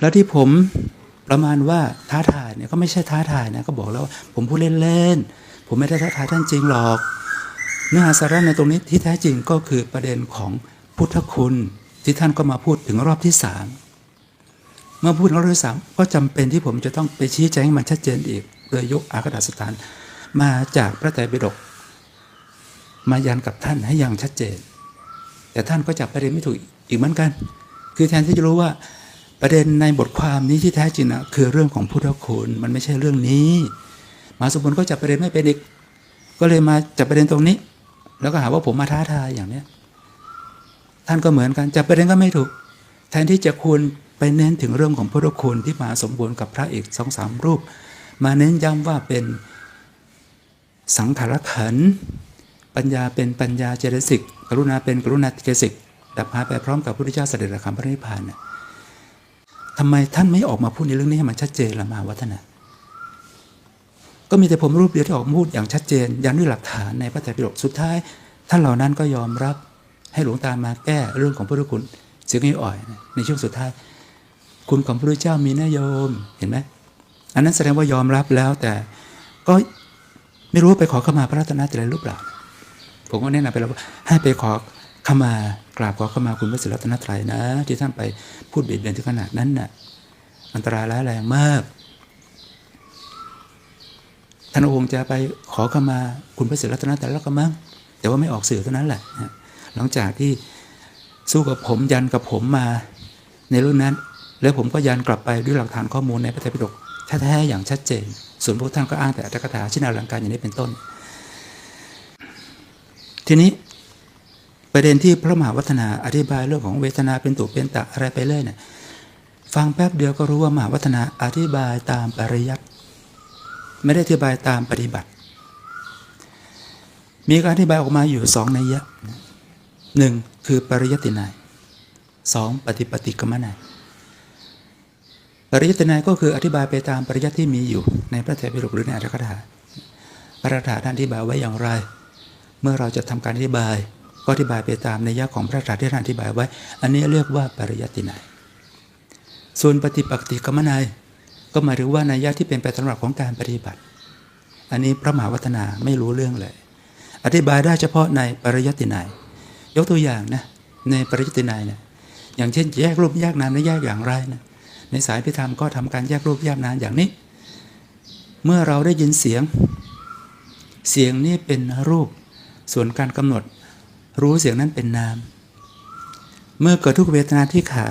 แล้วที่ผมประมาณว่าท้าทายเนี่ยก็ไม่ใช่ท้าทายนะก็บอกแล้วว่าผมพูดเล่นๆผมไม่ได้ท้าทายท่านจริงหรอก เนื้อหาสาระในตรงนี้ที่แท้จริงก็คือประเด็นของพุทธคุณ ที่ท่านก็มาพูดถึงรอบที่สามเมื่อพูดรอบที่สามก็จำเป็นที่ผมจะต้องไปชี้แจงให้มันชัดเจนอีกโดยยกอากาศสถาน มาจากพระไตรปิฎกมายันกับท่านให้อย่างชัดเจน แต่ท่านก็จับประเด็นไม่ถูกอีกเหมือนกัน คือแทนที่จะรู้ว่า ประเด็นในบทความนี้ที่แท้จริงนะคือเรื่องของพุทธคุณมันไม่ใช่เรื่องนี้มหาสมบูรณ์ก็จับประเด็นไม่เป็นอีก ก็เลยมาจับประเด็นตรงนี้ แล้วก็หาว่าผมมาท้าทายอย่างเนี้ยท่านก็เหมือนกันจับประเด็นก็ไม่ถูก แทนที่จะควรไปเน้นถึงเรื่องของพุทธคุณที่มหาสมบูรณ์กับพระเอกสองสามรูป มาเน้นย้ำว่าเป็นสังขารขัน ปัญญาเป็นปัญญาเจตสิก กรุณาเป็นกรุณาเจตสิกดับหาไปพร้อมกับพระพุทธเจ้าเสด็จดับขันธ์พระนิพพานเนี่ย ทำไมท่านไม่ออกมาพูดในเรื่องนี้ให้มันชัดเจนละมาวัฒนะก็มีแต่ผมรูปเดียวที่ออกมาพูดอย่างชัดเจนยันด้วยหลักฐานในพระไตรปิฎกสุดท้าย ท่านเหล่านั้นก็ยอมรับให้หลวงตามาแก้เรื่องของพุทธคุณเสียงอ่อยในช่วงสุดท้าย คุณของพระพุทธเจ้ามีนโยมเห็นไหมอันนั้นแสดงว่ายอมรับแล้วแต่ก็ไม่รู้ว่าไปขอเข้ามาพระรัตนตรัยหรือเปล่าผมก็แนะนำไปแล้วให้ไปขอ ขมากราบขอขมาคุณพระศรีรัตนตรัยนะ ที่ท่านไปพูดเบียดเบียนถึงขนาดนั้นน่ะ อันตรายร้ายแรงมากท่านองค์จะไปขอขมาคุณพระศรีรัตนตรัยแล้วก็มั้งแต่ว่าไม่ออกสื่อเท่านั้นแหละนะหลังจากที่สู้กับผมยันกับผมมาในรุ่นนั้น แล้วผมก็ยันกลับไปด้วยหลักฐานข้อมูลในพระไตรปิฎกแท้ๆอย่างชัดเจน ส่วนพวกท่านก็อ้างแต่อัตถกถาชินาลังการอย่างนี้เป็นต้น ทีนี้ ประเด็นที่พระมหาวัฒนาอธิบายเรื่องของเวทนาเป็นตุเป็นตะอะไรไปเรื่อยเนี่ยฟังแป๊บเดียวก็รู้ว่ามหาวัฒนาอธิบายตามปริยัติไม่ได้อธิบายตามปฏิบัติ มีการอธิบายออกมาอยู่สองนัยยะหนึ่งคือปริยัตินัยสองปฏิปฏิกรรมนัยปริยัตินัยก็คืออธิบายไปตามปริยัติที่มีอยู่ ในพระเทปิฎกหรือในอัตถกถาพระอัตถกถาท่านอธิบายไว้อย่างไร เมื่อเราจะทำการอธิบาย ก็อธิบายไปตามนัยยะของพระอัตถกถาที่ท่านอธิบายไว้ อันนี้เรียกว่าปริยัตินัยส่วนปฏิปฏิกรรมนัยก็หมายถึงว่านัยยะที่เป็นไปสำหรับของการปฏิบัติ อันนี้พระมหาวัฒนาไม่รู้เรื่องเลย อธิบายได้เฉพาะในปริยัตินัยยกตัวอย่างนะในปริยัตินัยเนี่ยอย่างเช่นแยกรูปแยกนามและแยกอย่างไรนะในสายพิธรรมก็ทำการแยกรูปแยกนามอย่างนี้ เมื่อเราได้ยินเสียง เสียงนี้เป็นรูป ส่วนการกำหนด รู้เสียงนั้นเป็นนาม เมื่อเกิดทุกเวทนาที่ขา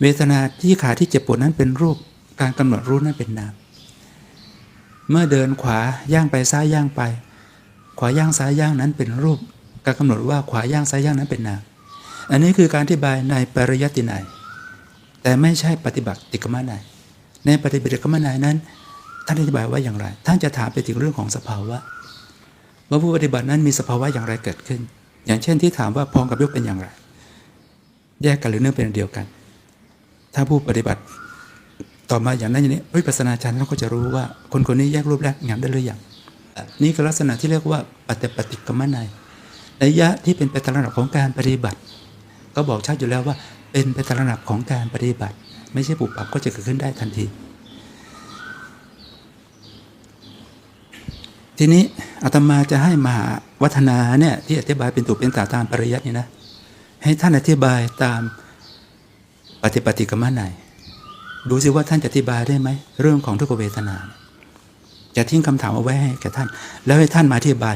เวทนาที่ขาที่เจ็บปวดนั้นเป็นรูป การกำหนดรู้นั้นเป็นนาม เมื่อเดินขวาย่างไปซ้ายย่างไป ขวาย่างซ้ายย่างนั้นเป็นรูป การกำหนดว่าขวาย่างซ้ายย่างนั้นเป็นนาม อันนี้คือการอธิบายในปริยัตินัยแต่ไม่ใช่ปฏิบัติติกรรมนัยในปฏิบัติกรรมนัยนั้น ท่านอธิบายว่าอย่างไร ท่านจะถามไปถึงเรื่องของสภาวะ ว่าผู้ปฏิบัตินั้นมีสภาวะอย่างไรเกิดขึ้น อย่างเช่นที่ถามว่าพองกับยกเป็นอย่างไร แยกกันหรือเนื่องเป็นอันเดียวกัน ถ้าผู้ปฏิบัติต่อมาอย่างนั้นอย่างนี้วิปัสสนาจารย์เราก็จะรู้ว่า คนคนนี้แยกรูปแรกงามได้หรือยังนี่คือลักษณะที่เรียกว่าปฏิปฏิกรรมนัยระยะที่เป็นไปตามระดับของการปฏิบัติ ก็บอกชัดอยู่แล้วว่า เป็นไปตามระดับของการปฏิบัติ ไม่ใช่ปุบปับก็จะเกิดขึ้นได้ทันที ทีนี้อาตมาจะให้มหาวัฒนาเนี่ยที่อธิบายเป็นตุเป็นตาตามปริยัตินี่นะให้ท่านอธิบายตามปฏิปฏิกรรมนัยดูสิว่าท่านจะอธิบายได้ไหมเรื่องของทุกเวทนา จะทิ้งคำถามเอาไว้ให้แก่ท่าน แล้วให้ท่านมาอธิบาย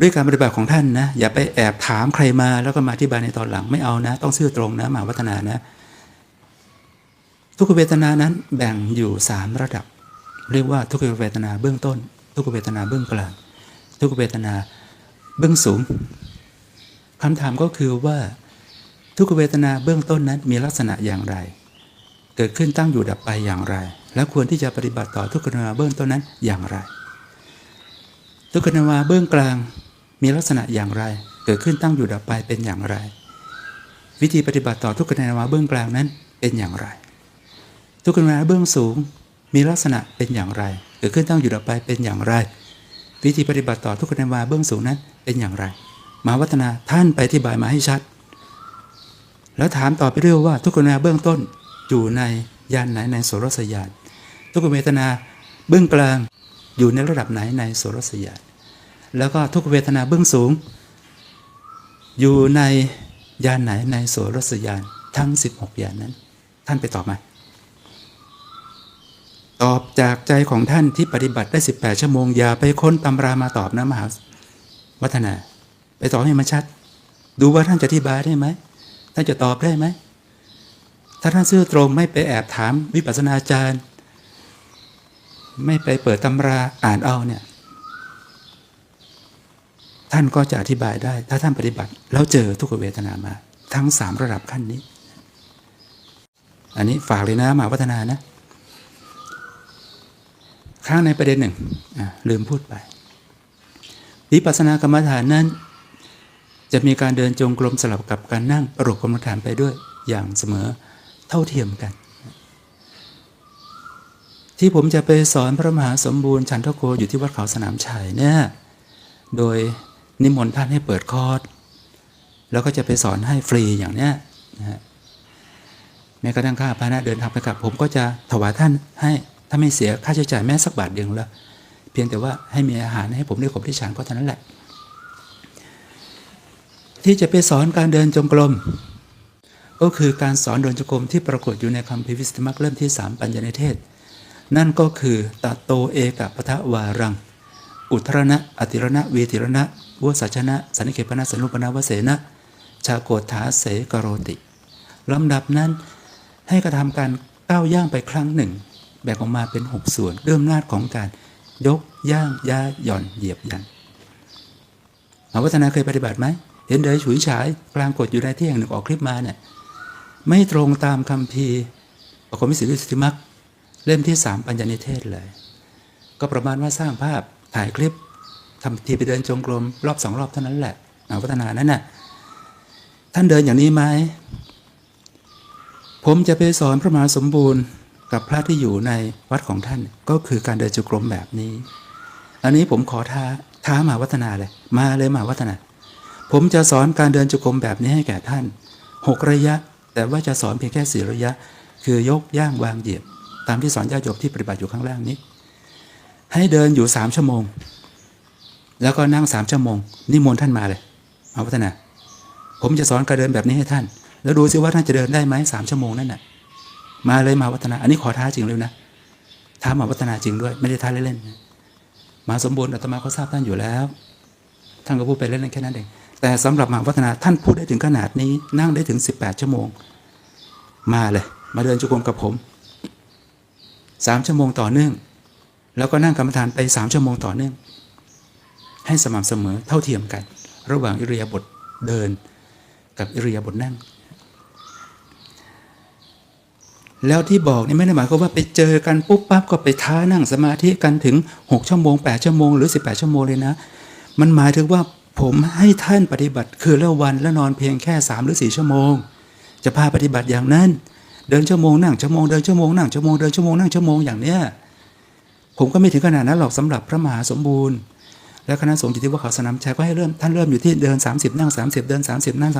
ด้วยการปฏิบัติของท่านนะ อย่าไปแอบถามใครมาแล้วก็มาอธิบายในตอนหลังไม่เอานะ ต้องซื่อตรงนะมหาวัฒนานะ ทุกเวทนานั้นแบ่งอยู่สามระดับ เรียกว่าทุกเวทนาเบื้องต้น ทุกขเวทนาเบื้องกลาง ทุกขเวทนาเบื้องสูงคำถามก็คือว่าทุกขเวทนาเบื้องต้นนั้นมีลักษณะอย่างไร เกิดขึ้นตั้งอยู่ดับไปอย่างไร และควรที่จะปฏิบัติต่อทุกขเวทนาเบื้องต้นนั้นอย่างไร ทุกขเวทนาเบื้องกลางมีลักษณะอย่างไร เกิดขึ้นตั้งอยู่ดับไปเป็นอย่างไร วิธีปฏิบัติต่อทุกขเวทนาเบื้องกลางนั้นเป็นอย่างไร ทุกขเวทนาเบื้องสูงมีลักษณะเป็นอย่างไร เกิดขึ้นตั้งอยู่ดับไปเป็นอย่างไร วิธีปฏิบัติต่อทุกขเวทนาเบื้องสูงนั้นเป็นอย่างไร มาวัฒนาท่านไปอธิบายมาให้ชัด แล้วถามต่อไปเรื่อยว่าทุกขเวทนาเบื้องต้นอยู่ในยานไหนในโสรสยานทุกขเวทนาเบื้องกลางอยู่ในระดับไหนในโสรสยานแล้วก็ทุกขเวทนาเบื้องสูง อยู่ในยานไหนในโสรสยานทั้ง 16ยานนั้น ท่านไปตอบมา ตอบจากใจของท่านที่ปฏิบัติได้ 18 ชั่วโมงอย่าไปค้นตำรามาตอบนะมหาวัฒนา ไปตอบให้มันชัด ดูว่าท่านจะอธิบายได้ไหมท่านจะตอบได้ไหมถ้าท่านซื่อตรงไม่ไปแอบถามวิปัสสนาจารย์ ไม่ไปเปิดตำราอ่านเอาเนี่ยท่านก็จะอธิบายได้ ถ้าท่านปฏิบัติ แล้วเจอทุกขเวทนามา ทั้งสามระดับขั้นนี้ อันนี้ฝากเลยนะมหาวัฒนานะ ข้างในประเด็นหนึ่งลืมพูดไป วิปัสสนากรรมฐานนั้น จะมีการเดินจงกรมสลับกับการนั่งประกกรรมฐานไปด้วยอย่างเสมอเท่าเทียมกัน ที่ผมจะไปสอนพระมหาสมบูรณ์ฉันทโกอยู่ที่วัดเขาสนามชัยเนี่ยโดยนิมนต์ท่านให้เปิดคอร์สแล้วก็จะไปสอนให้ฟรีอย่างเนี้ยนะฮะแม้กระทั่งค่าพาหนะเดินทางไปกลับ ผมก็จะถวายท่านให้ ถ้าไม่เสียค่าใช้จ่ายแม้สักบาทเดียวละเพียงแต่ว่าให้มีอาหารให้ผมได้ขบที่ฉันก็เท่านั้นแหละ ที่จะไปสอนการเดินจงกรมก็คือการสอนเดินจงกรมที่ปรากฏอยู่ในคำพิวิสตมักเล่มที่ 3 ปัญญานิเทศ นั่นก็คือตโตเอกปทะวารัง อุทรณะอติรณะวีติรณะวสัชนะสันนิเกปนะสนุปนะวเสนะชาโกฏฐาเสกโรติลำดับนั้นให้กระทำการก้าวย่างไปครั้งหนึ่ง แบ่งออกมาเป็น 6 ส่วนเริ่มนาจของการยกย่างย่าหย่อนเหยียบยันหมอวัฒนาเคยปฏิบัติไหมเห็นเดยฉุยฉายกลางกฎอยู่ในที่แห่งหนึ่งออกคลิปมาเนี่ยไม่ตรงตามคำพีประกอมิสิทธิสติมักเล่มที่3ปัญญานิเทศเลย ก็ประมาณว่าสร้างภาพถ่ายคลิปทำทีไปเดินจงกรมรอบสองรอบเท่านั้นแหละหมอวัฒนานั้นน่ะท่านเดินอย่างนี้ไหมผมจะไปสอนพระมหาสมบูรณ์ กับพระที่อยู่ในวัดของท่านก็คือการเดินจงกรมแบบนี้ อันนี้ผมขอท้าท้ามาวัฒนาเลย มาเลยมาวัฒนา ผมจะสอนการเดินจงกรมแบบนี้ให้แก่ท่านหกระยะ แต่ว่าจะสอนเพียงแค่สี่ระยะ คือยกย่างวางเหยียบ ตามที่สอนญาติโยมที่ปฏิบัติอยู่ข้างล่างนี้ ให้เดินอยู่สามชั่วโมง แล้วก็นั่งสามชั่วโมงนิมนต์ท่านมาเลยมาวัฒนา ผมจะสอนการเดินแบบนี้ให้ท่าน แล้วดูซิว่าท่านจะเดินได้ไหมสามชั่วโมงนั่นน่ะ มาเลยมาวัฒนา อันนี้ขอท้าจริงเลยนะท้ามาวัฒนาจริงด้วย ไม่ได้ท้าเล่นๆมาสมบูรณ์อาตมาเขาทราบท่านอยู่แล้ว ท่านก็พูดไปเล่นๆแค่นั้นเองแต่สำหรับมาวัฒนาท่านพูดได้ถึงขนาดนี้ นั่งได้ถึง 18 ชั่วโมง มาเลย มาเดินจุกรมกับผมสามชั่วโมงต่อเนื่อง แล้วก็นั่งกรรมฐานไปสามชั่วโมงต่อเนื่อง ให้สม่ำเสมอเท่าเทียมกัน ระหว่างอิริยาบถเดินกับอิริยาบถนั่ง แล้วที่บอกนี่ไม่ได้หมายความว่าไปเจอกันปุ๊บปั๊บก็ไปท้านั่งสมาธิกันถึง 6 ชั่วโมง 8 ชั่วโมงหรือ 18 ชั่วโมงเลยนะ มันหมายถึงว่าผมให้ท่านปฏิบัติคือละวันและนอนเพียงแค่ 3 หรือ 4 ชั่วโมง จะพาปฏิบัติอย่างนั้น เดินชั่วโมงนั่งชั่วโมงเดินชั่วโมงนั่งชั่วโมงเดินชั่วโมงนั่งชั่วโมงอย่างเนี้ยผมก็ไม่ถึงขนาดนั้นหรอกสำหรับพระมหาสมบูรณ์ แล้วคณะสงฆ์อยู่ที่วัดเขาสนามชัยก็ให้เริ่มท่านเริ่มอยู่ที่เดิน 30 นั่ง 30 เดิน 30 นั่ง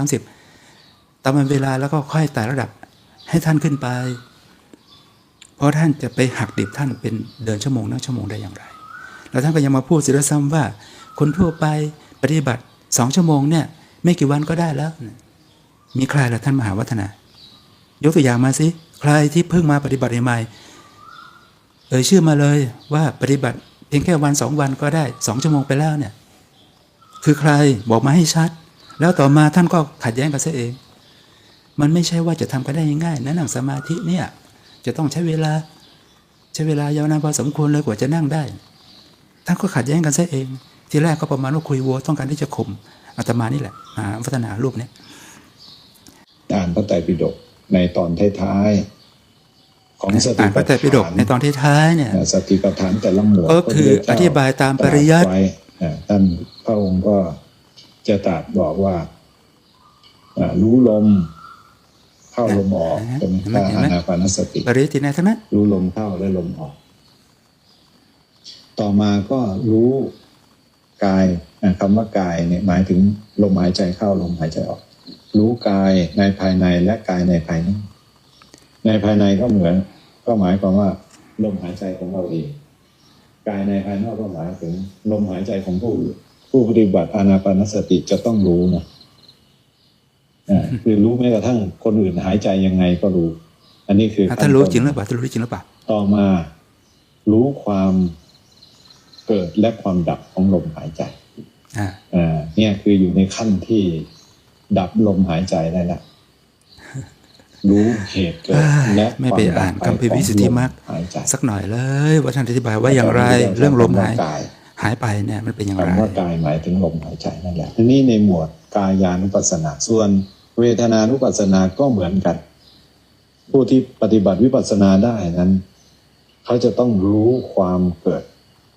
30 ตามเวลาแล้วก็ค่อยไต่ระดับให้ท่านขึ้นไป ราะท่านจะไปหักดิบท่านเป็นเดินชั่วโมงนั่งชั่วโมงได้อย่างไร แล้วท่านก็ยังมาพูดสิรซ้ำว่า คนทั่วไปปฏิบัติสองชั่วโมงเนี่ยไม่กี่วันก็ได้แล้ว มีใครล่ะท่านมหาวัฒนา ยกตัวอย่างมาสิ ใครที่เพิ่งมาปฏิบัติใหม่เอ่ยชื่อมาเลยว่าปฏิบัติเพียงแค่วันสองวันก็ได้สองชั่วโมงไปแล้วเนี่ยคือใครบอกมาให้ชัด แล้วต่อมาท่านก็ขัดแย้งกันซะเอง มันไม่ใช่ว่าจะทำกันได้ง่ายนะนั่งสมาธิเนี่ย จะต้องใช้เวลา ใช้เวลายาวนานพอสมควรเลยกว่าจะนั่งได้ท่านก็ขัดแย้งกันซะเอง ทีแรกก็ประมาณว่าคุยวัวต้องการที่จะข่มอาตมานี่แหละมาพัฒนารูปเนี้ยอ่านพระไตรปิฎกในตอนท้ายๆของสติอ่านพระไตรปิฎกในตอนที่ท้ายเนี่ยอ่าสติปัฏฐานแต่ละหมวดก็คือพระพุทธเจ้อธิบายตามปริยัติตรัสไว้อ่าท่านพระองค์ก็จะตรัสบอกว่าอ่ารู้ลม เข้าลมออกอ่าเป็นเห็นไหมท่าเห็นไหมอานาปานสติปริยัติในทั้งนั้นรู้ลมเข้าและลมออก ต่อมาก็รู้กายนะคำว่ากายเนี่ยหมายถึงลมหายใจเข้าลมหายใจออก รู้กายในภายในและกายในภายนอกในภายในก็เหมือน ก็หมายความว่า ลมหายใจของเราเองกายในภายนอกก็หมายถึง ลมหายใจของผู้อื่นผู้ปฏิบัติอานาปานสติจะต้องรู้นะอ่า คือรู้แม้กระทั่งคนอื่นหายใจยังไงก็รู้ อันนี้คืออะท่านรู้ขั้นต้นจริงหรือเปล่าท่านรู้จริงหรือเปล่าต่อมา รู้ความเกิดและความดับของลมหายใจอ่าอ่าเนี่ยคืออยู่ในขั้นที่ดับลมหายใจได้แล้วรู้เหตุเกิดและไม่ไปอ่านคำพิวิสุทธิมรรคของลหายใจสักหน่อยเลย ว่าท่านอธิบายว่าอย่างไรเรื่องลมหายกาย หายไปเนี่ยมันเป็นอย่างไรคำว่ากายหมายถึงลมหายใจนั่นแหละนี้ในหมวดกายานุปัสสนาส่วน เวทนานุปัสสนาก็เหมือนกัน ผู้ที่ปฏิบัติวิปัสสนาได้นั้น เขาจะต้องรู้ความเกิด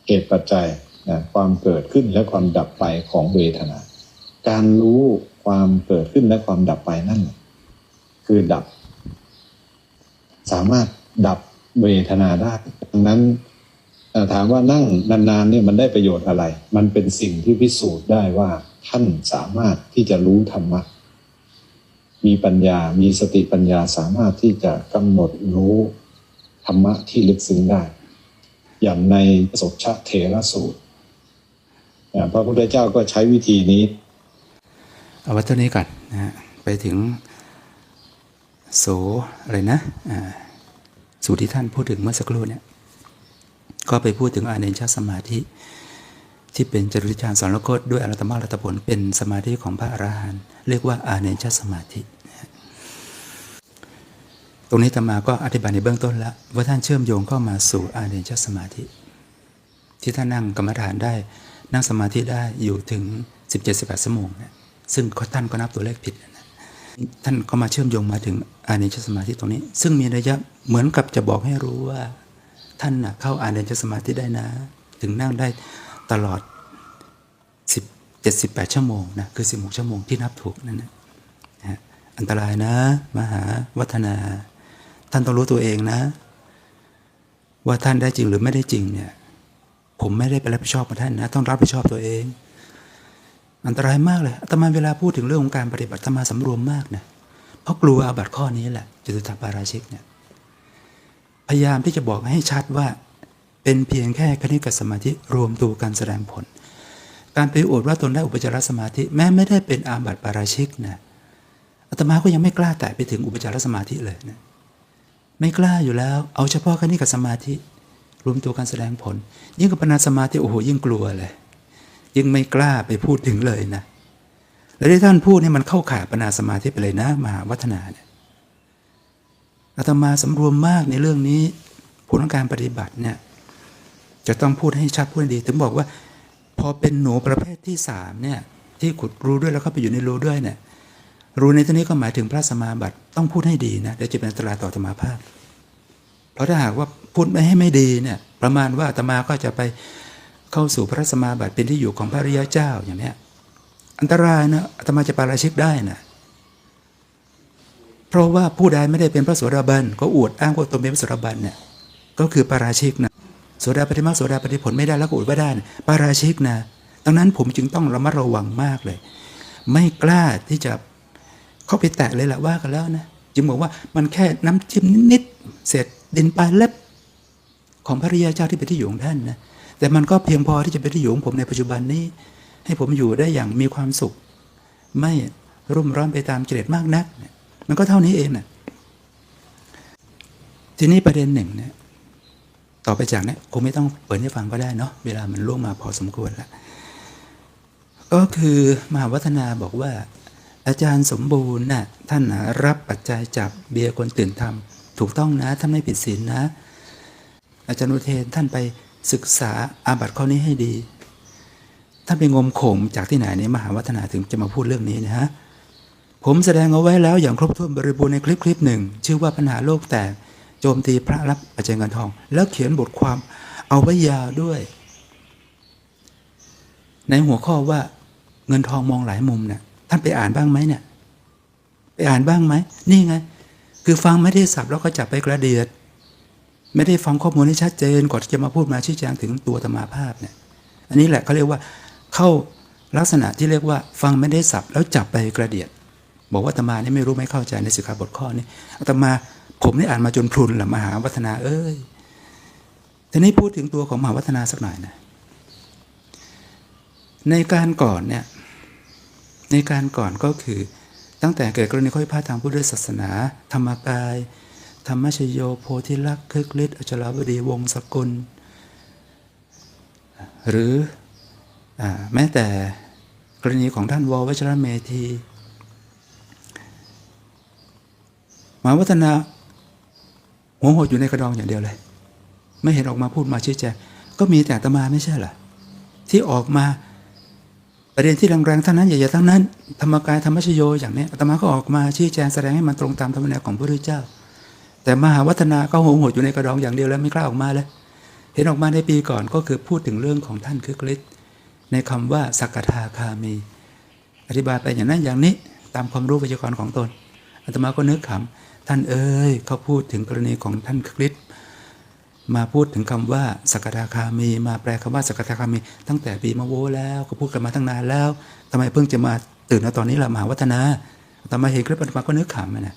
เหตุปัจจัยนะความเกิดขึ้นและความดับไปของเวทนา การรู้ความเกิดขึ้นและความดับไปนั่น คือดับ สามารถดับเวทนาได้ดังนั้น ถามว่านั่งนานๆเนี่ยมันได้ประโยชน์อะไร มันเป็นสิ่งที่พิสูจน์ได้ว่าท่านสามารถที่จะรู้ธรรมะ มีปัญญา มีสติปัญญาสามารถที่จะกำหนดรู้ธรรมะที่ลึกซึ้งได้ อย่างในสกชะเทระสูตรพระพุทธเจ้าก็ใช้วิธีนี้ เอาไว้เท่านี้ก่อนนะฮะไปถึงโสอะไรนะสูตรที่ท่านพูดถึงเมื่อสักครู่เนี่ย ก็ไปพูดถึงอาเนชาสมาธิ ที่เป็นจริยฌานสอนลโคตด้วยอรัตมรรตผลเป็นสมาธิของพระอรหันต์เรียกว่าอาเนชาสมาธิ ตรงนี้ตมาก็อธิบายในเบื้องต้นแล้วว่าท่านเชื่อมโยงเข้ามาสู่อาเนชาสมาธิ ที่ท่านนั่งกรรมฐานได้นั่งสมาธิได้อยู่ถึง 17-18ชั่วโมงนี่ยซึ่งท่านก็นับตัวเลขผิดนะท่านก็มาเชื่อมโยงมาถึงอาเนชสมาธิตรงนี้ ซึ่งมีระยะเหมือนกับจะบอกให้รู้ว่า ท่านนะเข้าอาเนชสมาธิได้นะ ถึงนั่งได้ตลอด10 78ชั่วโมงนะคือ 16 ชั่วโมงที่นับถูกนั่นนะอันตรายนะ มหาวัฒนา ท่านต้องรู้ตัวเองนะ ว่าท่านได้จริงหรือไม่ได้จริงเนี่ย ผมไม่ได้ไปรับผิดชอบกับท่านนะ ต้องรับผิดชอบตัวเอง อันตรายมากเลยอาตมาเวลาพูดถึงเรื่องของการปฏิบัติอาตมาสำรวมมากนะเพราะกลัวอาบัติข้อนี้แหละจตุตปาราชิกเนี่ย พยายามที่จะบอกให้ชัดว่า เป็นเพียงแค่คณิกสมาธิรวมตัวกันแสดงผล การไปอวดว่าตนได้อุปจารสมาธิแม้ไม่ได้เป็นอาบัติปาราชิกนะอาตมาก็ยังไม่กล้าแตะไปถึงอุปจารสมาธิเลยนะไม่กล้าอยู่แล้ว เอาเฉพาะคณิกสมาธิ รวมตัวการแสดงผล ยิ่งกับปนาสมาธิโอ้โหยิ่งกลัวเลย ยิ่งไม่กล้าไปพูดถึงเลยนะแล้วที่ท่านพูดนี่มันเข้าข่ายปนาสมาธิไปเลยนะ มหาวัฒนาเนี่ย อาตมาสำรวมมากในเรื่องนี้ผลของการปฏิบัติเนี่ยจะต้องพูดให้ชัดพูดให้ดี ถึงบอกว่า พอเป็นหนูประเภทที่สามเนี่ยที่ขุดรูด้วยแล้วเข้าไปอยู่ในรูด้วยเนี่ยรูในที่นี้ก็หมายถึงพระสมาบัติต้องพูดให้ดีนะเดี๋ยวจะเป็นอันตรายต่อธรรมาภาพ เพราะถ้าหากว่าพูดไม่ให้ไม่ดีเนี่ยประมาณว่าอาตมาก็จะไปเข้าสู่พระสมาบัติเป็นที่อยู่ของพระริยเจ้าอย่างเนี้ยอันตรายนะอาตมาจะปาราชิกได้นะ เพราะว่าผู้ใดไม่ได้เป็นพระโสดาบันก็อวดอ้างว่าตนเป็นพระโสดาบันเนี่ยก็คือปาราชิกนะโสดาปฏิมาโสดาปฏิผลไม่ได้แล้วก็อวดว่าได้ปาราชิกนะดังนั้นผมจึงต้องระมัดระวังมากเลย ไม่กล้าที่จะเข้าไปแตะเลยแหละว่ากันแล้วนะจึงบอกว่ามันแค่น้ำจิ้มนิดๆเศษดินปลายเล็บของพระริยาเจ้าที่เป็นที่อยู่ของท่านนะแต่มันก็เพียงพอที่จะเป็นที่อยู่ของผมในปัจจุบันนี้ ให้ผมอยู่ได้อย่างมีความสุข ไม่รุ่มร้อนไปตามเจริญมากนัก มันก็เท่านี้เองนะทีนี้ประเด็นหนึ่งเนี่ยต่อไปจากเนี้คงไม่ต้องเปิดให้ฟังก็ได้เนาะเวลามันล่วงมาพอสมควรแล้ว ก็คือมหาวัฒนาบอกว่า อาจารย์สมบูรณ์น่ะท่านรับปัจจัยจากเบียร์คนตื่นทำถูกต้องนะท่านไม่ผิดศีลนะ อาจารย์อุเทนท่านไปศึกษาอาบัติข้อนี้ให้ดี ท่านไปงมโขงจากที่ไหนในมหาวัฒนาถึงจะมาพูดเรื่องนี้นะฮะ ผมแสดงเอาไว้แล้วอย่างครบถ้วนบริบูรณ์ในคลิปคลิปหนึ่ง ชื่อว่าปัญหาโลกแตกโจมตีพระรับปัจจัยเงินทอง แล้วเขียนบทความเอาไว้ยาวด้วย ในหัวข้อว่าเงินทองมองหลายมุมเนี่ยท่านไปอ่านบ้างไหมเนี่ยไปอ่านบ้างไหมนี่ไง คือฟังไม่ได้สับแล้วก็จับไปกระเดียด ไม่ได้ฟังข้อมูลให้ชัดเจนก่อนที่จะมาพูดมาชี้แจงถึงตัวธรรมาภาพเนี่ย อันนี้แหละเขาเรียกว่าเข้าลักษณะที่เรียกว่า ฟังไม่ได้สับแล้วจับไปกระเดียด บอกว่าตมาเนี่ยไม่รู้ไม่เข้าใจในสิกขาบทข้อนี้อตมาผมได้อ่านมาจนพลุนละมหาวัฒนา เอ้ยทีนี้พูดถึงตัวของมหาวัฒนาสักหน่อยนะในการก่อนเนี่ยในการก่อนก็คือตั้งแต่เกิดกรณีข้อพิพาททางพุทธศาสนา ธรรมกาย ธรรมชโยโพธิลักษ์คึกฤทธิ์อจลาวดีวงศกุล หรืออแม้แต่กรณีของท่านววชรเมธี มหาวัฒนาหัวหดอยู่ในกระดองอย่างเดียวเลย ไม่เห็นออกมาพูดมาชี้แจงก็มีแต่ตมาไม่ใช่เหรอที่ออกมาประเด็นที่แรงๆทั้งนั้นใหญ่ๆทั้งนั้น ธรรมกายธรรมชโยอย่างนี้อาตมาก็ออกมาชี้แจงแสดงให้มันตรงตามธรรมเนียมของพระพุทธเจ้า แต่มหาวัฒนาก็หัวหดอยู่ในกระดองอย่างเดียวแล้วไม่กล้าออกมาเลยเห็นออกมาในปีก่อนก็คือพูดถึงเรื่องของท่านคึกฤทธิ์ในคำว่าสักกทาคามี อธิบายไปอย่างนั้นอย่างนี้ตามความรู้ปัจจุบันของตนอาตมาก็นึกขำ ท่านเอ้ยเขาพูดถึงกรณีของท่านคึกฤทธิ์มาพูดถึงคำว่าสกทาคามี มาแปลคำว่าสกทาคามี ตั้งแต่ปีมะโวแล้วก็พูดกันมาตั้งนานแล้วทำไมเพิ่งจะมาตื่นมาตอนนี้ล่ะมหาวัฒนาอาตมาเห็นคลิปอาตมาก็นึกขำนะ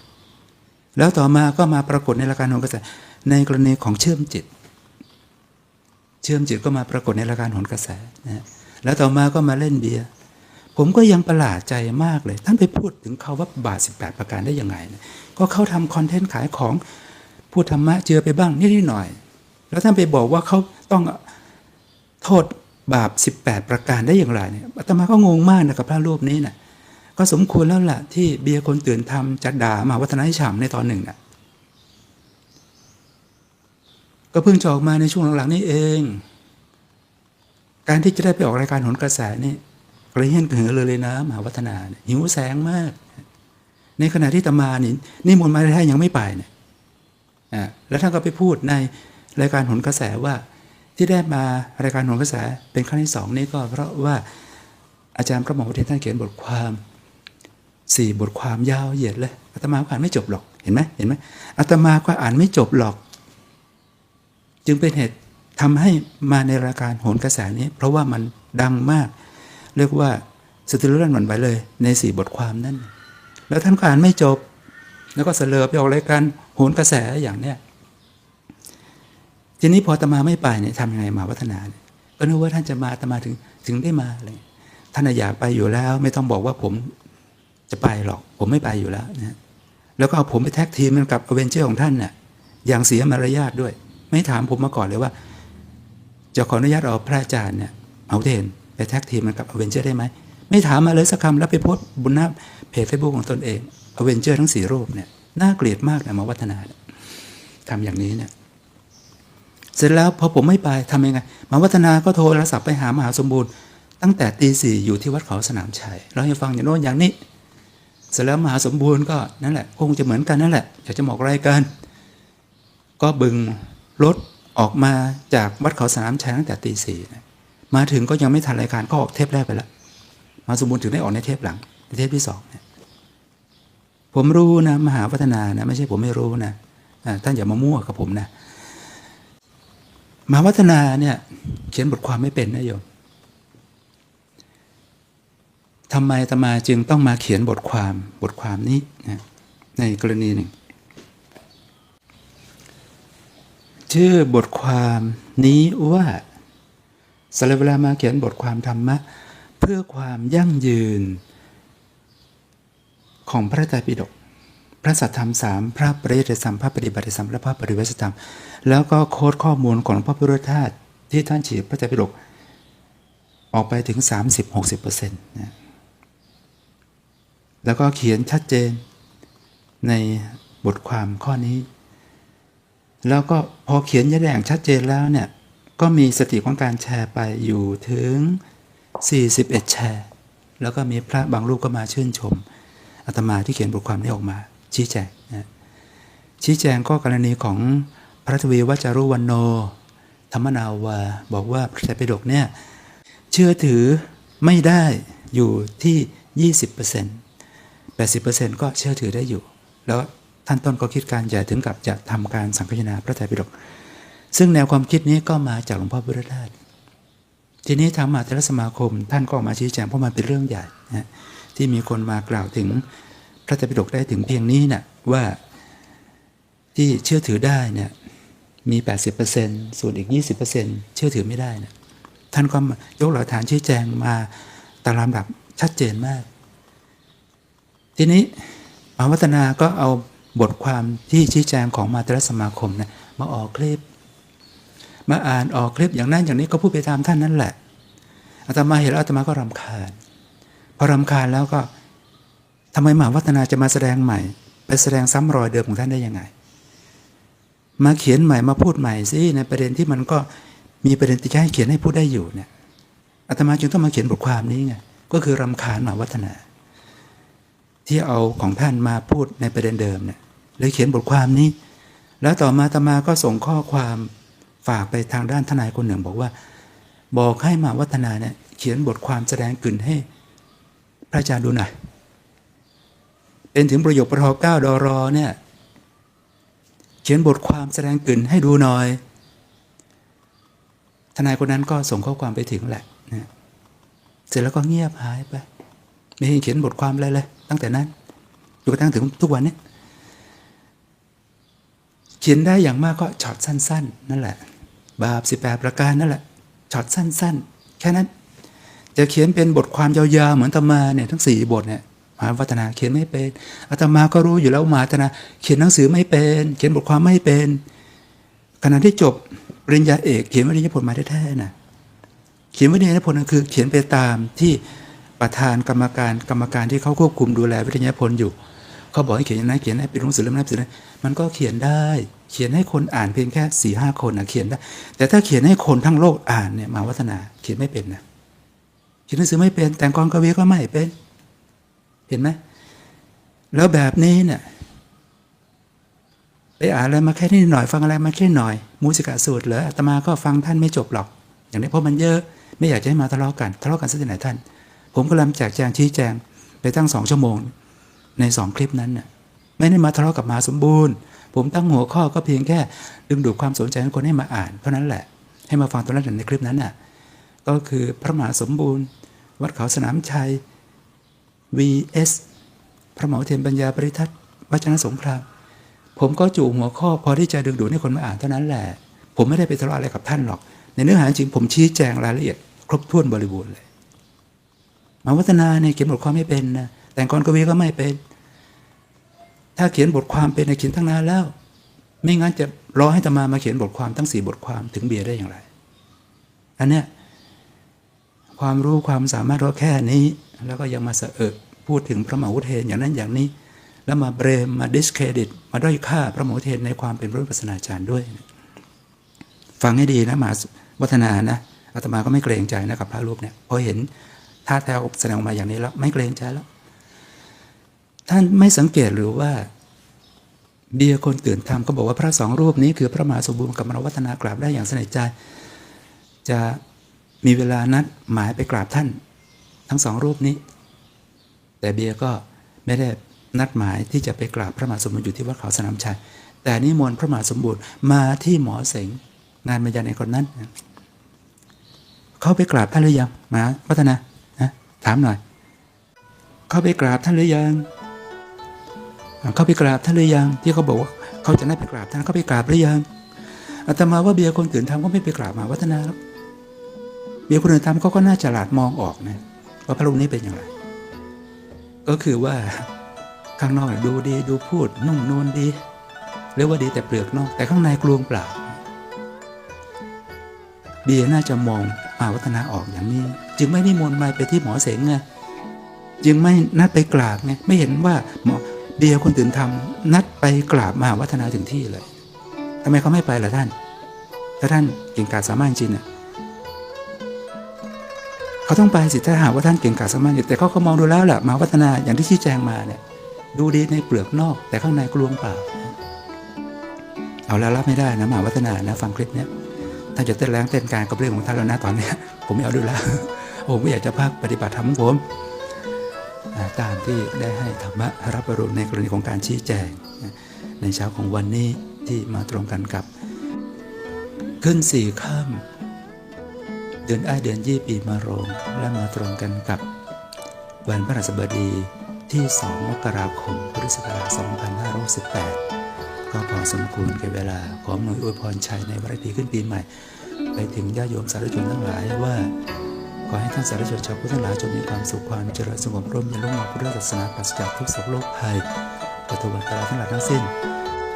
แล้วต่อมาก็มาปรากฏในรายการโหนกระแสในกรณีของเชื่อมจิต เชื่อมจิตก็มาปรากฏในรายการหนกระแสนะแล้วต่อมาก็มาเล่นเบียร์ ผมก็ยังประหลาดใจมากเลย ท่านไปพูดถึงเขาว่าบาท 18 ประการได้ยังไงนะก็เขาทำคอนเทนต์ขายของพูดธรรมะเจือไปบ้างนิดหน่อย แล้วท่านไปบอกว่าเขาต้องโทษบาป 18 ประการได้อย่างไรเนี่ยอาตมาก็งงมากนะกับพระรูปนี้นะก็สมควรแล้วล่ะ ที่เบียร์คนตื่นทำจะด่ามหาวัฒนาให้ฉ่ำในตอนหนึ่งน่ะก็เพิ่งจะออกมาในช่วงหลังๆนี้เอง การที่จะได้ไปออกรายการหนกระแสนี่ กระเฮี้ยนกระหือเลยเลยนะมหาวัฒนาหิวแสงมาก ในขณะที่ตมานี่นี่มนต์มาได้ยังไม่ไปเนี่ยอ่าแล้วท่านก็ไปพูดในรายการหนกระแสว่า ที่ได้มารายการหนกระแสเป็นครั้งที่สองนี่ก็ เพราะว่าอาจารย์พระหมอเทศท่านเขียนบทความสี่บทความยาวเหยียดเลยอาตมาอ่านไม่จบหรอกเห็นไหมเห็นไหมอาตมาก็อ่านไม่จบหรอก จึงเป็นเหตุทำให้มาในรายการโหนกระแสนี้ เพราะว่ามันดังมาก เรียกว่าสติรุ่นหวันไหวเลย ในสี่บทความนั้น แล้วท่านก็อ่านไม่จบ แล้วก็เสลอไปออกรายการโหนกระแสอย่างเนี้ยทีนี้พอตมาไม่ไปเนี่ยทำยังไงมาวัฒนาเนี่ยก็นึกว่าท่านจะมาตมาถึงถึงได้มาอะไรเลยท่านอยากไปอยู่แล้ว ไม่ต้องบอกว่าผมจะไปหรอก ผมไม่ไปอยู่แล้วนะแล้วก็เอาผมไปแท็กทีมกันกับอเวนเจอร์ของท่านน่ะอย่างเสียมารยาทด้วย ไม่ถามผมมาก่อนเลยว่า จะขออนุญาตเอาพระอาจารย์เนี่ยเอาเทน ไปแท็กทีมมันกับอเวนเจอร์ได้ไหม ไม่ถามมาเลยสักคำแล้วไปโพสบนหน้าเพจเฟซบุ๊กของตนเองอเวนเจอร์ทั้งสี่รูปเนี่ยน่าเกลียดมากนะมาวัฒนาเนี่ยทำอย่างนี้เนี่ยเสร็จแล้วพอผมไม่ไปทำยังไง มาวัฒนาก็โทรศัพท์ไปหามหาสมบูรณ์ ตั้งแต่ตีสี่อยู่ที่วัดเขาสนามชัยเราให้ฟังอย่างโน้นอย่างนี้ เสร็จแล้วมหาสมบูรณ์ก็นั่นแหละคงจะเหมือนกันนั่นแหละอยากจะบอกอะไรายกันก็บึงรถออกมาจากวัดเขาสนามชัยตั้งแต่ตีสี่นะ มาถึงก็ยังไม่ทันรายการก็ออกเทปแรกไปแล้วมาสมบูรณ์ถึงได้ออกในเทปหลังในเทปที่สองเนี่ยผมรู้นะมหาพัฒนานะไม่ใช่ผมไม่รู้นะท่านอย่ามามั่วกับผมนะมหาวัฒนาเนี่ย เขียนบทความไม่เป็นนะโยมทำไมตมาจึงต้องมาเขียนบทความบทความนี้นะในกรณีหนึ่ง ชื่อบทความนี้ว่า สละเวลามาเขียนบทความธรรมะ เพื่อความยั่งยืน ของพระไตรปิฎกพระสัทธรรมสามพระปริยัติธรรมพระปฏิบัติธรรมและพระปริเวสธรรม แล้วก็โค้ดข้อมูลของพระพุทธทาสที่ท่านฉีดพระไตรปิฎกออกไปถึง 30-60%นะแล้วก็เขียนชัดเจนในบทความข้อนี้ แล้วก็พอเขียนแย่างชัดเจนแล้วเนี่ย ก็มีสติของการแชร์ไปอยู่ถึง 41 แชร์ แล้วก็มีพระบางรูปก็มาชื่นชมอาตมาที่เขียนบทความนี้ออกมา ชี้แจงนะชี้แจงก็กรณีของพระทวีวัจารุวันโน ธรรมนาวา บอกว่าพระไตรปิฎกเนี่ย เชื่อถือไม่ได้อยู่ที่ 20% 80%ก็เชื่อถือได้อยู่ แล้วท่านต้นก็คิดการใหญ่ถึงกับจะทำการสังคายนาพระไตรปิฎก ซึ่งแนวความคิดนี้ก็มาจากหลวงพ่อพุทธทาสทีนี้ทางมหาเถรสมาคม ท่านก็ออกมาชี้แจงเพราะมันเป็นเรื่องใหญ่นะที่มีคนมากล่าวถึงพระไตรปิฎกได้ถึงเพียงนี้นะ่ะว่าที่เชื่อถือได้เนี่ยมี 80%ส่วนอีก 20%เชื่อถือไม่ได้เนี่ยท่านก็ยกหลักฐานชี้แจงมาตามลำดับชัดเจนมาก ทีนี้มหาวัฒนาก็เอาบทความที่ชี้แจงของมาตรสมาคมนี่ยมาออกคลิป มาอ่านออกคลิปอย่างนั้นอย่างนี้ก็พูดไปตามท่านนั่นแหละอาตมาเห็นแล้วอาตมาก็รำคาญพอรำคาญแล้วก็ทำไมมหาวัฒนาจะมาแสดงใหม่ ไปแสดงซ้ำรอยเดิมของท่านได้ยังไง มาเขียนใหม่มาพูดใหม่สิในประเด็นที่มันก็มีประเด็นที่จะให้เขียนให้พูดได้อยู่เนี่ยอาตมาจึงต้องมาเขียนบทความนี้ไงก็คือรำคาญมหาวัฒนา ที่เอาของท่านมาพูดในประเด็นเดิมเนี่ยเลยเขียนบทความนี้ แล้วต่อมาอาตมาก็ส่งข้อความ ฝากไปทางด้านทนายคนหนึ่งบอกว่า บอกให้มาวัฒนาเนี่ยเขียนบทความแสดงกลิ่นให้พระอาจารย์ดูหน่อยเป็นถึงประโยคปทเก้าดอรอเนี่ยเขียนบทความแสดงกลิ่นให้ดูหน่อย ทนายคนนั้นก็ส่งข้อความไปถึงแหละนะเสร็จแล้วก็เงียบหายไป ไม่เห็นเขียนบทความอะไรเลย ตั้งแต่นั้นจนกระทั่งถึงทุกวันนี้เขียนได้อย่างมากก็ช็อตสั้น ๆ นั่นแหละ บาปสิบแปดประการนั่นแหละช็อตสั้น ๆ แค่นั้น จะเขียนเป็นบทความยาวๆ เหมือนตมาเนี่ยทั้งสี่บทเนี่ยมหาวัฒนาเขียนไม่เป็นอาตมาก็รู้อยู่แล้วมหาวัฒนาเขียนหนังสือไม่เป็น เขียนบทความไม่เป็นขณะที่จบปริญญาเอกเขียนวิทยาผลมาแท้ๆนะเขียนวิทยาผลนั่นคือ เขียนไปตามที่ประธานกรรมการกรรมการที่เขาควบคุมดูแลวิทยาผลอยู่ เขาบอกให้เขียนอย่างนั้นเขียนให้เป็นหนังสือเล่มนั้นเป็นหนังสือนั้มันก็เขียนได้ เขียนให้คนอ่านเพียงแค่สี่ห้าคนนะเขียนได้ แต่ถ้าเขียนให้คนทั้งโลกอ่านเนี่ยมาวัฒนาเขียนไม่เป็นนะเขียนหนังสือไม่เป็น แต่งกลอนกวีก็ไม่เป็น เห็นไหมแล้วแบบนี้เนี่ยไปอ่านอะไรมาแค่นิดหน่อยฟังอะไรมาแค่หน่อย มูสิกาสูตรเหรออาตมาก็ฟังท่านไม่จบหรอก อย่างนี้เพราะมันเยอะไม่อยากจะให้มาทะเลาะกันทะเลาะกันสักที่ไหนท่าน ผมก็ลำแจกแจงชี้แจงไปตั้งสองชั่วโมง ในสองคลิปนั้นน่ะไม่ได้มาทะเลาะกับมาสมบูรณ์ ผมตั้งหัวข้อก็เพียงแค่ ดึงดูดความสนใจของคนให้มาอ่าน เท่านั้นแหละ ให้มาฟังตรงนั้นในคลิปนั้นน่ะก็คือพระมหาสมบูรณ์ วัดเขาสนามชัย vs พระหมอเทียนปัญญาปริทัศน์วจนสงครามผมก็จูหัวข้อพอที่จะดึงดูดให้คนมาอ่านเท่านั้นแหละ ผมไม่ได้ไปทะเลาะอะไรกับท่านหรอก ในเนื้อหาจริงผมชี้แจงรายละเอียด ครบถ้วนบริบูรณ์เลยมาวัฒนาเนี่ยเขียนบทความไม่เป็นนะแต่งกรกวีก็ไม่เป็น ถ้าเขียนบทความเป็นในเขียนตั้งนานแล้ว ไม่งั้นจะรอให้ตมามาเขียนบทความทั้งสี่บทความถึงเบียร์ได้อย่างไร อันเนี้ยความรู้ความสามารถก็แค่นี้ แล้วก็ยังมาเสอะพูดถึงพระมหาวุฒเทนอย่างนั้นอย่างนี้ แล้วมาเบรมมาดิสเครดิต มาด้อยค่าพระมหาวุฒเทนในความเป็นพระปัสนาจารย์ด้วย ฟังให้ดีนะมหาวัฒนานะอาตมาก็ไม่เกรงใจนะกับพระรูปเนี่ยพอเห็นท่าแท้แสดงออกมาอย่างนี้แล้วไม่เกรงใจแล้ว ท่านไม่สังเกตหรือว่า เบียคนตื่นทำก็บอกว่าพระสองรูปนี้คือพระมหาสมบูรณ์กับมหาวัฒนากราบได้อย่างสนิทใจ จะมีเวลานัดหมายไปกราบท่าน ทั้งสองรูปนี้ แต่เบียก็ไม่ได้นัดหมายที่จะไปกราบพระมหาสมบูรณ์อยู่ที่วัดเขาสนามชัยแต่นิมนต์พระมหาสมบูรณ์มาที่หมอเสงงานบรรยายในคนนั้นเขาไปกราบท่านหรือยังหมาวัฒนานะถามหน่อย เขาไปกราบท่านหรือยัง เขาไปกราบท่านหรือยัง ที่เขาบอกว่าเขาจะได้ไปกราบท่านเขาไปกราบหรือยังอาตมาว่าเบียร์คนตื่นทำก็ไม่ไปกราบมาวัฒนาหรอกเบียร์คนอื่นทำเขาก็น่าจะหลาดมองออกนะว่าพระรูปนี้เป็นอย่างไร ก็คือว่าข้างนอกดูดีดูพูดนุ่มนวลดีเรียกว่าดีแต่เปลือกนอก แต่ข้างในกลวงเปล่าเบียร์น่าจะมองมาวัฒนาออกอย่างนี้ จึงไม่นิมนต์มาไปที่หมอเสงไงจึงไม่นัดไปกราบไงไม่เห็นว่าหมอ เบียร์คนตื่นทำนัดไปกราบมหาวัฒนาถึงที่เลยทำไมเขาไม่ไปล่ะท่าน ถ้าท่านเก่งกาจสามารถจริงน่ะเขาต้องไปสิถ้าหาว่าท่านเก่งกาจสามารถอยู่แต่เขาก็มองดูแล้วแหละมหาวัฒนาอย่างที่ชี้แจงมาเนี่ยดูดีในเปลือกนอก แต่ข้างในกลวงเปล่า เอาแล้วรับไม่ได้นะมหาวัฒนานะฟังคลิปเนี้ยท่านจะเต้นแรงเต้นการกับเรื่องของท่านแล้วนะตอนเนี้ยผมไม่เอาด้วยแล้วผมไม่อยากจะพักปฏิบัติธรรมของผม ตามที่ได้ให้ธรรมะรับประรุณในกรณีของการชี้แจง ในเช้าของวันนี้ที่มาตรงกันกับ ขึ้นสี่ค่ำเดือนอ้ายเดือนยี่ปีมาโรงและมาตรงกันกับ วันพระราชบดีที่ 2 มกราคม พุทธศักราช 2518ก็พอสมควรแก่เวลา ขอหน่วยอวยพรชัยในวันดีขึ้นปีใหม่ ไปถึงญาโยมสาธุชนทั้งหลายว่า ขอให้ท่านสาธุชนชาวพุทธทั้งหลายจงมีความสุขความเจริญสงบร่มเย็นรุ่งเรืองพุทธศาสนาปราศจากทุกข์โศกโรคภัยปัตวัตราทั้งหลายทั้งสิ้น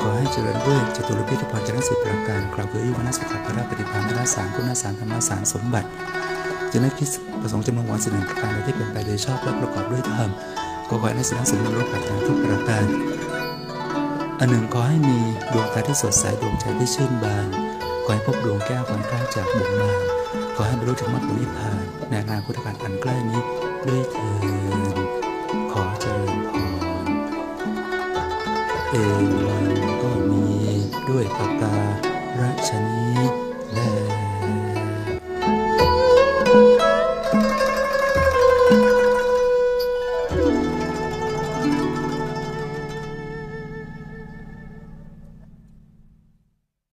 ขอให้เจริญด้วยจตุรพิธพรเจริญสิบประการกล่าวคืออายุวนสุขภาระปฏิภาณธนสารคุณสารธรรมสารสมบัติจะได้คิดประสงค์จำนงวันสิ่งประการใดที่เป็นไปโดยชอบและประกอบด้วยธรรมก็ขอให้ในสิ่งสมบูรณ์รูปแบบทุกประการอันหนึ่งขอให้มีดวงตาที่สดใสดวงใจที่ชื่นบานขอให้พบดวงแก้วความกล้าจากบุญมา อให้บรรลุถึงมรรคผลนิพพานในอนาคตการอันใกล้นี้ด้วยเถิดขอเจริญพรเอวังก็มีด้วยปากการฉนี้